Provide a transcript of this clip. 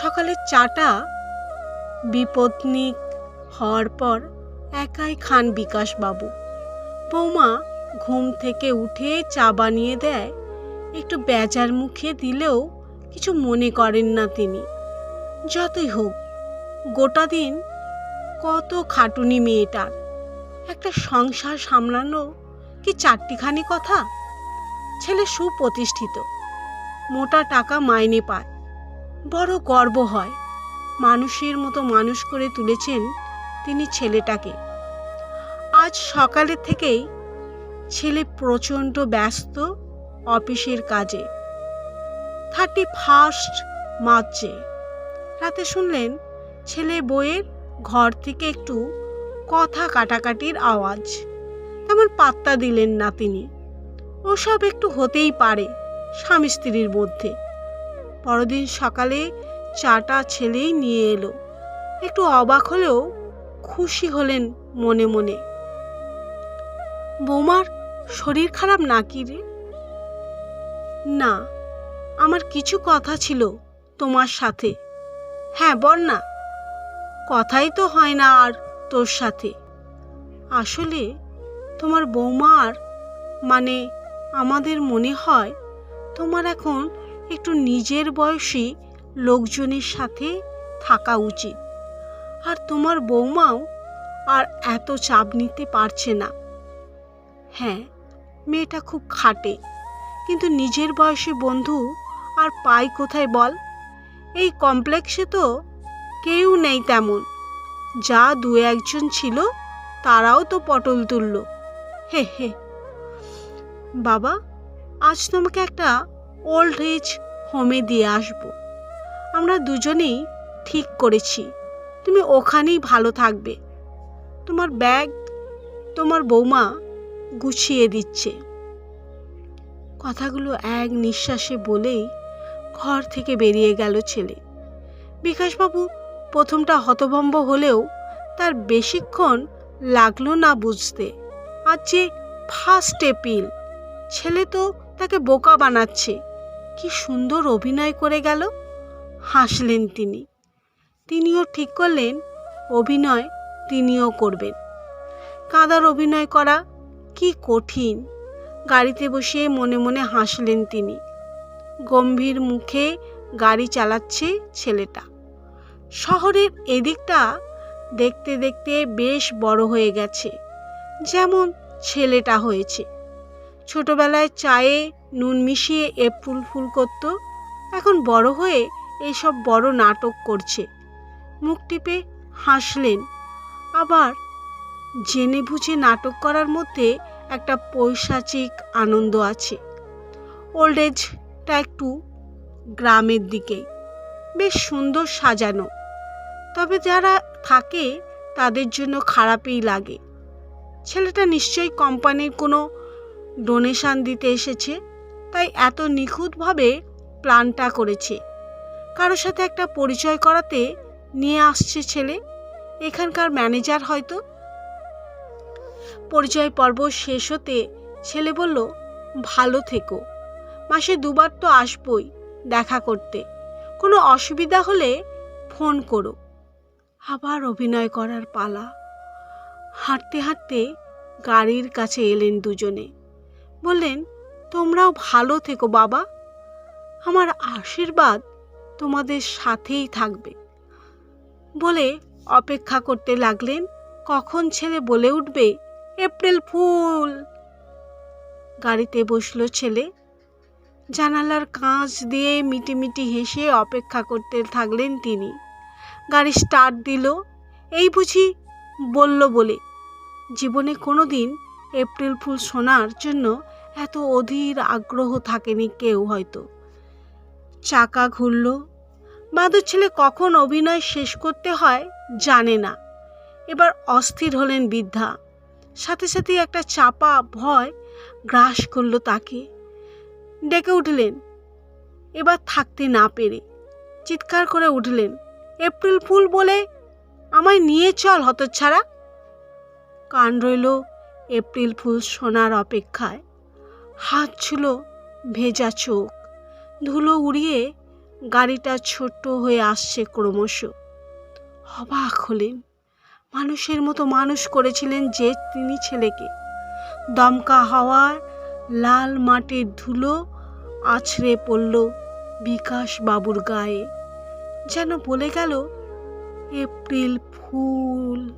সকালের চাটা বিপত্নিক হওয়ার পর একাই খান বিকাশবাবু। বৌমা ঘুম থেকে উঠে চা বানিয়ে দেয়, একটু বেজার মুখে দিলেও কিছু মনে করেন না তিনি। যতই হোক, গোটা দিন কত খাটুনি মেয়েটার। একটা সংসার সামলানো কি চারটিখানি কথা? ছেলে সুপ্রতিষ্ঠিত, মোটা টাকা মাইনে পায়। বড় গর্ব হয়। মানুষের মতো মানুষ করে তুলেছেন তিনি ছেলেটাকে। আজ সকালের থেকেই ছেলে প্রচণ্ড ব্যস্ত অফিসের কাজে। থার্টি ফার্স্ট মার্চে। রাতে শুনলেন ছেলে বইয়ের ঘর থেকে একটু কথা কাটাকাটির আওয়াজ। তেমন পাত্তা দিলেন না তিনি। ওসব একটু হতেই পারে স্বামী স্ত্রীর মধ্যে। পরদিন সকালে চাটা ছেলেই নিয়ে এলো। একটু অবাক হলেও খুশি হলেন মনে মনে। বৌমার শরীর খারাপ নাকি রে? না, আমার কিছু কথা ছিল তোমার সাথে। হ্যাঁ বল না। কথাই তো হয় না আর তোর সাথে। আসলে তোমার বৌমার মানে আমাদের মনে হয় তোমার এখন একটু নিজের বয়সী লোকজনের সাথে থাকা উচিত। আর তোমার বৌমাও আর এত চাপ নিতে পারছে না। হ্যাঁ মেয়েটা খুব খাটে, কিন্তু নিজের বয়সী বন্ধু আর পাই কোথায় বল? এই কমপ্লেক্সে তো কেউ নেই তেমন। যা দু একজন ছিল, তারাও তো পটল তুলল। হে হে। বাবা, আজ তোমাকে একটা ওল্ড এজ হোমে দিয়ে আসব। আমরা দুজনেই ঠিক করেছি। তুমি ওখানেই ভালো থাকবে। তোমার ব্যাগ, তোমার বৌমা গুছিয়ে দিচ্ছে। কথাগুলো এক নিঃশ্বাসে বলেই ঘর থেকে বেরিয়ে গেল ছেলে। বিকাশবাবু প্রথমটা হতভম্ব হলেও তার বেশিক্ষণ লাগল না বুঝতে। আর যে ফার্স্ট এপিল ছেলে তো তাকে বোকা বানাচ্ছে। কি সুন্দর অভিনয় করে গেল। হাসলেন তিনি। তিনিও ঠিক করলেন, অভিনয় তিনিও করবেন। কাদার অভিনয় করা কি কঠিন। গাড়িতে বসে মনে মনে হাসলেন তিনি। গম্ভীর মুখে গাড়ি চালাচ্ছে ছেলেটা। শহরের এদিকটা দেখতে দেখতে বেশ বড় হয়ে গেছে। যেমন ছেলেটা হয়েছে। ছোটবেলায় চায়ে নুন মিশিয়ে এপ্রুল ফুল ফুল করত, এখন বড় হয়ে এইসব বড় নাটক করছে। মুখ টিপে হাসলেন। আবার জেনে বুঝে নাটক করার মধ্যে একটা পৈশাচিক আনন্দ আছে। ওল্ড এজটা একটু গ্রামের দিকে। বেশ সুন্দর সাজানো। তবে যারা থাকে তাদের জন্য খারাপই লাগে। ছেলেটা নিশ্চয়ই কোম্পানির কোনো ডোনেশান দিতে এসেছে। তাই এত নিখুঁতভাবে প্ল্যানটা করেছে। কারোর সাথে একটা পরিচয় করাতে নিয়ে আসছে ছেলে। এখানকার ম্যানেজার হয়তো। পরিচয় পর্ব শেষ হতে ছেলে বলল, ভালো থেকো। মাসে দুবার তো আসবই দেখা করতে। কোনো অসুবিধা হলে ফোন করো। আবার অভিনয় করার পালা। হাঁটতে হাঁটতে গাড়ির কাছে এলেন দুজনে। বললেন তোমরাও ভালো থেকো, বাবা। আমার আশীর্বাদ তোমাদের সাথেই থাকবে। বলে অপেক্ষা করতে লাগলেন, কখন ছেলে বলে উঠবে? April fool. গাড়িতে বসল ছেলে। জানালার কাঁচ দিয়ে মিটিমিটি হেসে অপেক্ষা করতে থাকলেন তিনি। গাড়ি স্টার্ট দিল। এই বুঝি বলল বলে, জীবনে কোনো দিন এপ্রিল ফুল শোনার জন্য এত অধীর আগ্রহ থাকেনি কেউ হয়তো। চাকা ঘুরল। বাদুর ছেলে কখন অভিনয় শেষ করতে হয় জানে না। এবার অস্থির হলেন বৃদ্ধা। সাথে সাথে একটা চাপা ভয় গ্রাস করল তাকে। ডেকে উঠলেন। এবার থাকতে না পেরে চিৎকার করে উঠলেন। এপ্রিল ফুল বলে আমায় নিয়ে চল হতচ্ছাড়া। কান রইল এপ্রিল ফুল শোনার অপেক্ষায়। হাত ছিল ভেজা চোখ। ধুলো উড়িয়ে গাড়িটা ছোট্ট হয়ে আসছে ক্রমশ। অবাক হলেন। মানুষের মতো মানুষ করেছিলেন যে তিনি ছেলেকে। দমকা হাওয়ার লাল মাটির ধুলো আছড়ে পড়ল বিকাশ বাবুর গায়ে। যেন বলে গেল, এপ্রিল ফুল।